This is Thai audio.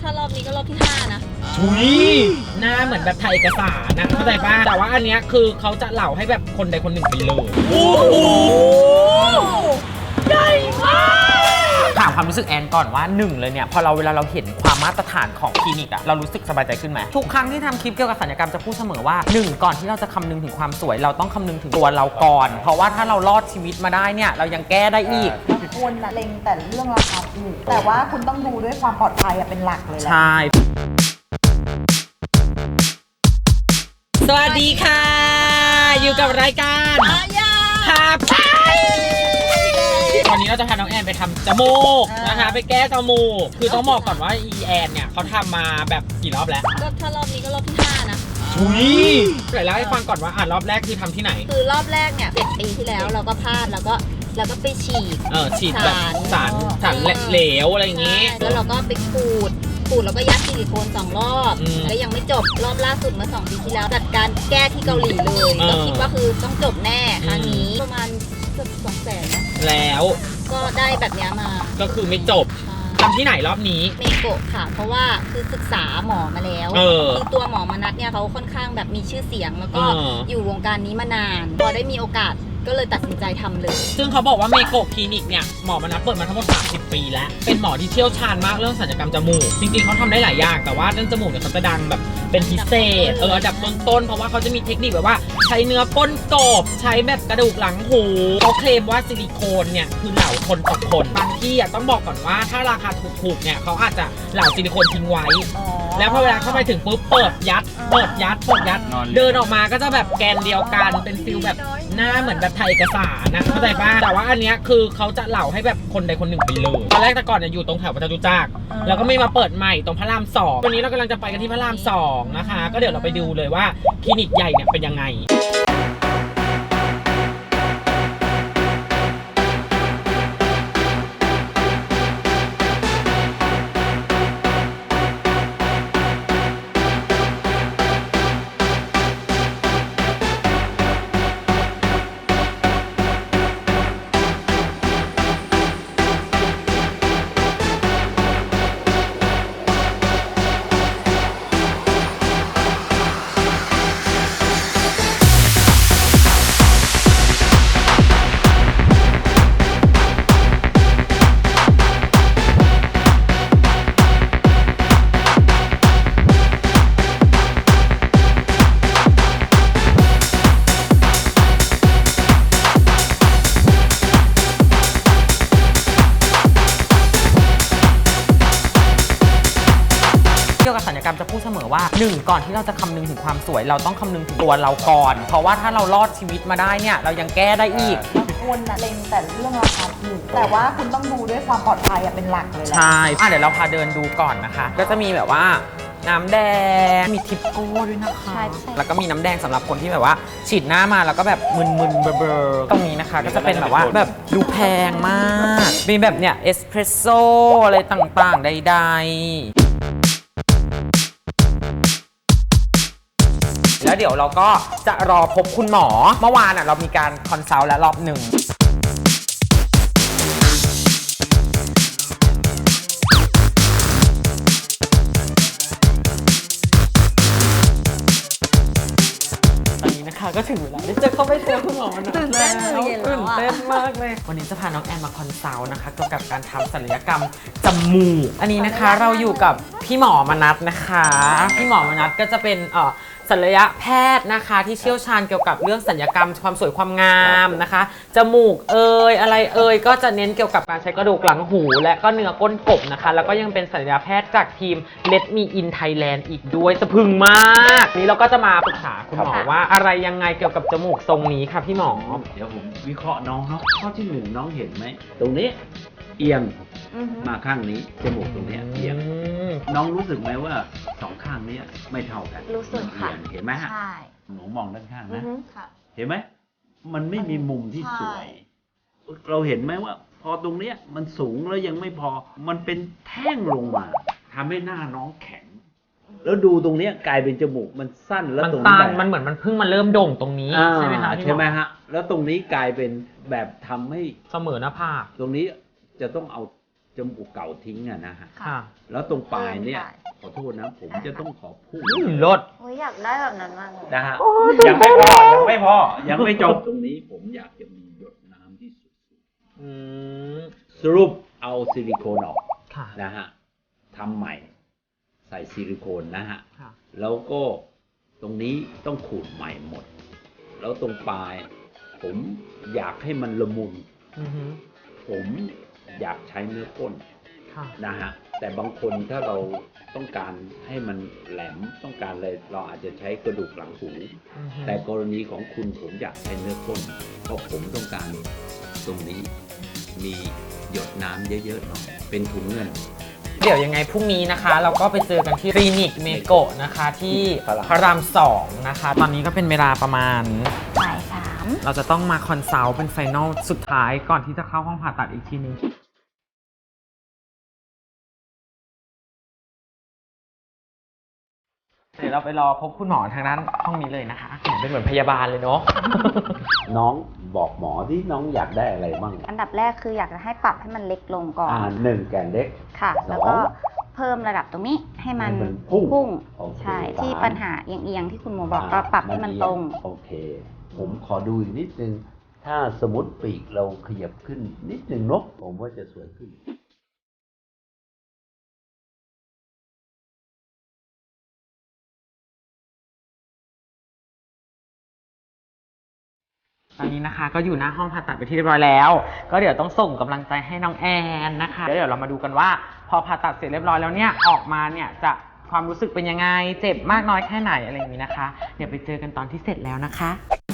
ถ้ารอบนี้ก็รอบที่ห้านะชุยหน้าเหมือนแบบถ่ายเอกสารนะเข้าใจป่ะแต่ว่าอันเนี้ยคือเขาจะเหล่าให้แบบคนใดคนหนึ่งไปเลย โอ้โหให ความรู้สึกแอนก่อนว่าหนึ่งเลยเนี่ยพอเราเวลาเราเห็นความมาตรฐานของคลินิกอะเรารู้สึกสบายใจขึ้นไหมทุกครั้งที่ทำคลิปเกี่ยวกับศัลยกรรมจะพูดเสมอว่าหนึ่งก่อนที่เราจะคำนึงถึงความสวย เราต้องคำนึงถึงตัวเราก่อน เพราะว่าถ้าเรารอดชีวิตมาได้เนี่ยเรายังแก้ได้อีก บางคนน่ะเล็งแต่เรื่องราคาถูกแต่ว่าคุณต้องดูด้วยความปลอดภัยอะเป็นหลักเลยแหละ ใช่ สวัสดีค่ะ อยู่กับรายการพาไป วันนี้เราจะพาน้องแอนไปทำจมูกนะคะ ไปแก้จมูก คือต้องบอกก่อนว่าอีแอนเนี่ยเขาทำมาแบบกี่รอบแล้วก็ถ้ารอบนี้ก็รอบที่ห้านะชุยเดี๋ยวเล่าให้ฟังก่อนว่าอะรอบแรกคือทำที่ไหน คือรอบแรกเนี่ยเจ็ดปีที่แล้วเราก็พลาดแล้วก็แล้วก็ไปฉีด เออฉีดแบบสารสารสารเหลวอะไรอย่างงี้ ใช่แล้วเราก็ไปขูด ขูดแล้วก็ยัดซิลิโคนสองรอบ อืมแล้วยังไม่จบ รอบล่าสุดเมื่อสองปีที่แล้ว จัดการแก้ที่เกาหลีเลย เออก็คิดว่าคือต้องจบแน่ครั้งอืมนี้ ประมาณเกือบสองแสนนะ แล้ว ก็ได้แบบเนี้ยมาก็คือไม่จบทำที่ไหนรอบนี้ เมโกะค่ะ เพราะว่าคือศึกษาหมอมาแล้วเออคือตัวหมอมนัทเนี่ยเขาค่อนข้างแบบมีชื่อเสียงแล้วก็เอออยู่วงการนี้มานานพอได้มีโอกาส ก็เลยตัดสินใจทำเลย ซึ่งเขาบอกว่าเมโกะคลินิกเนี่ยหมอมานัดเปิดมาทั้งหมด 30 ปีแล้ว เป็นหมอที่เชี่ยวชาญมากเรื่องศัลยกรรมจมูก จริงๆเขาทำได้หลายอย่าง แต่ว่าเรื่องจมูกเนี่ยเขาจะดังแบบเป็นพิเศษ เอออันดับต้นๆ เพราะว่าเขาจะมีเทคนิคแบบว่า ใช้เนื้อก้นกบ ใช้แบบกระดูกหลังหูเขาเคลมว่าซิลิโคนเนี่ยคือเหล่าคนต่อคนบางที่อะต้องบอกก่อนว่าถ้าราคาถูกๆเนี่ยเขาอาจจะเหล่าซิลิโคนทิ้งไว้ อ๋อ แล้วพอเวลาเข้าไปถึงปุ๊บเปิดยัด เปิดยัดเปิดยัดเดินออกมาก็จะแบบแกนเดียวกันเป็นฟิลแบบหน้าเหมือนแบบถ่ายเอกสารนะเข้าใจป่ะแต่ว่าอันเนี้ยคือเขาจะเหล่าให้แบบคนใดคนหนึ่งไปเลยตอนแรกแต่ก่อนเนี่ยอยู่ตรงแถวประจตุจักร แล้วก็ไม่มาเปิดใหม่ตรงพระรามสองวันนี้เรากำลังจะไปกันที่พระรามสองนะคะ ก็เดี๋ยวเราไปดูเลยว่าคลินิกใหญ่เนี่ยเป็นยังไง เสมอว่าหนึ่งก่อนที่เราจะคำนึงถึงความสวย เราต้องคำนึงถึงตัวเราก่อน เพราะว่าถ้าเรารอดชีวิตมาได้เนี่ย เรายังแก้ได้อีก บางคนน่ะเล็งแต่เรื่องราคาถูกแต่ว่าคุณต้องดูด้วยความปลอดภัยอะเป็นหลักเลยแหละใช่อะเดี๋ยวเราพาเดินดูก่อนนะคะ ก็จะมีแบบว่าน้ำแดง มีทิปโก้ด้วยนะคะใช่ใช่แล้วก็มีน้ำแดงสำหรับคนที่แบบว่า ฉีดหน้ามาแล้วก็แบบมึนๆเบลอๆตรงนี้นะคะ ก็จะเป็นแบบว่าแบบดูแพงมาก มีแบบเนี่ยเอสเพรสโซ่อะไรต่างๆใดๆ แล้วเดี๋ยวเราก็จะรอพบคุณหมอ เมื่อวานอะเรามีการคอนซัลท์แล้วรอบหนึ่งตอนนี้นะคะก็ถึงเวลาที่จะเข้าไปเจอคุณหมอนะตื่นเต้นมือเย็นแล้วอะตื่นเต้นมากเลย วันนี้จะพาน้องแอนมาคอนซัลท์นะคะเกี่ยวกับการทำศัลยกรรมจมูก อันนี้นะคะเราอยู่กับพี่หมอมนัทนะคะ พี่หมอมนัทก็จะเป็นเอ่อ ศัลยแพทย์นะคะ ที่เชี่ยวชาญเกี่ยวกับเรื่องศัลยกรรม ความสวยความงามนะคะ จมูกเอยอะไรเอยก็จะเน้นเกี่ยวกับการใช้กระดูกหลังหู และก็เนื้อก้นกบนะคะ แล้วก็ยังเป็นศัลยแพทย์จากทีม Let Me In Thailand อีกด้วยสะพรึงมากนี้เราก็จะมาปรึกษาคุณหมอว่าอะไรยังไงเกี่ยวกับจมูกทรงนี้ค่ะพี่หมอเดี๋ยวผมวิเคราะห์น้องเขาข้อที่หนึ่งน้องเห็นไหมตรงนี้เอียงอือฮึมาข้างนี้จมูกตรงเนี้ยเอียงน้องรู้สึกไหมว่าสอง ข้างเนี้ยไม่เท่ากันรู้สึกค่ะเอียงเห็นไหมฮะใช่หนูมองด้านข้างอือนะ ฮึค่ะ เห็นไหมมันไม่มีมุมที่สวย เราเห็นไหมว่า พอตรงเนี้ยมันสูงแล้วยังไม่พอ มันเป็นแท่งลงมาทำให้หน้าน้องแข็ง แล้วดูตรงเนี้ยกลายเป็นจมูกมันสั้นแล้วมันตรงตันี้นแบบมันเหมือนมันเพิ่งมาเริ่มโด่งตรงนี้ อ่าใช่ไหมคะพี่ใช่ไหมอฮะ แล้วตรงนี้กลายเป็นแบบทำให้เสมอหน้าผากตรงนี้จะต้องเอาจมูกเก่าทิ้งอะนะฮะ ค่ะ แล้วตรงปลายเนี่ย เพิ่มปลาย ขอโทษนะ ผมจะต้องขอพูดอืมลดโอ้ยอยากได้แบบนั้นมากเลยนะฮะยังไม่พอยังไม่พอยังไม่จบตรงนี้ผมอยากจะมีหยดน้ำที่สุดอืมสรุปเอาซิลิโคนออกค่ะ นะฮะทำใหม่ ใส่ซิลิโคนนะฮะ ค่ะ แล้วก็ตรงนี้ต้องขูดใหม่หมด แล้วตรงปลาย ผมอยากให้มันละมุน อือฮึผมอยากใช้เนื้อก้นค่ะ นะฮะ แต่บางคนถ้าเรา ต้องการให้มันแหลมต้องการอะไรเราอาจจะใช้กระดูกหลังหูอือฮึแต่กรณีของคุณผมอยากใช้เนื้อก้นเพราะผมต้องการตรงนี้มีหยดน้ำเยอะๆหน่อยเป็นถุงเงิน เดี๋ยวยังไงพรุ่งนี้นะคะ เราก็ไปเจอกันที่คลินิกเมโกะนะคะ ที่พระรามพระรามสองนะคะ ตอนนี้ก็เป็นเวลาประมาณ บ่ายสามเราจะต้องมาคอนซัลท์เป็นไฟนอลสุดท้ายก่อนที่จะเข้าห้องผ่าตัดอีกทีนึง ดี๋ยวเราไปรอพบคุณหมอทางด้านห้องนี้เลยนะคะ เป็นเหมือนพยาบาลเลยเนาะ น้องบอกหมอที่น้องอยากได้อะไรบ้างอันดับแรกคืออยากจะให้ปรับให้มันเล็กลงก่อนอ่าหนึ่งแกนเล็ก ค่ะ สองแล้วก็เพิ่มระดับตรงนี้ให้มันให้มันพุ่งโอเคใช่สาม ที่ปัญหาเอียงๆที่คุณหมอบอกก็ปรับให้มันตรง โอเค ผมขอดูอีกนิดนึง ถ้าสมมติปีกเราขยับขึ้นนิดนึงเนกผมว่าจะสวยขึ้น ตอนนี้นะคะก็อยู่หน้าห้องผ่าตัดไปที่เรียบร้อยแล้ว ก็เดี๋ยวต้องส่งกำลังใจให้น้องแอนนะคะแล้วเดี๋ยวเรามาดูกันว่า พอผ่าตัดเสร็จเรียบร้อยแล้วเนี่ยออกมาเนี่ยจะความรู้สึกเป็นยังไง เจ็บมากน้อยแค่ไหนอะไรอย่างนี้นะคะ เดี๋ยวไปเจอกันตอนที่เสร็จแล้วนะคะ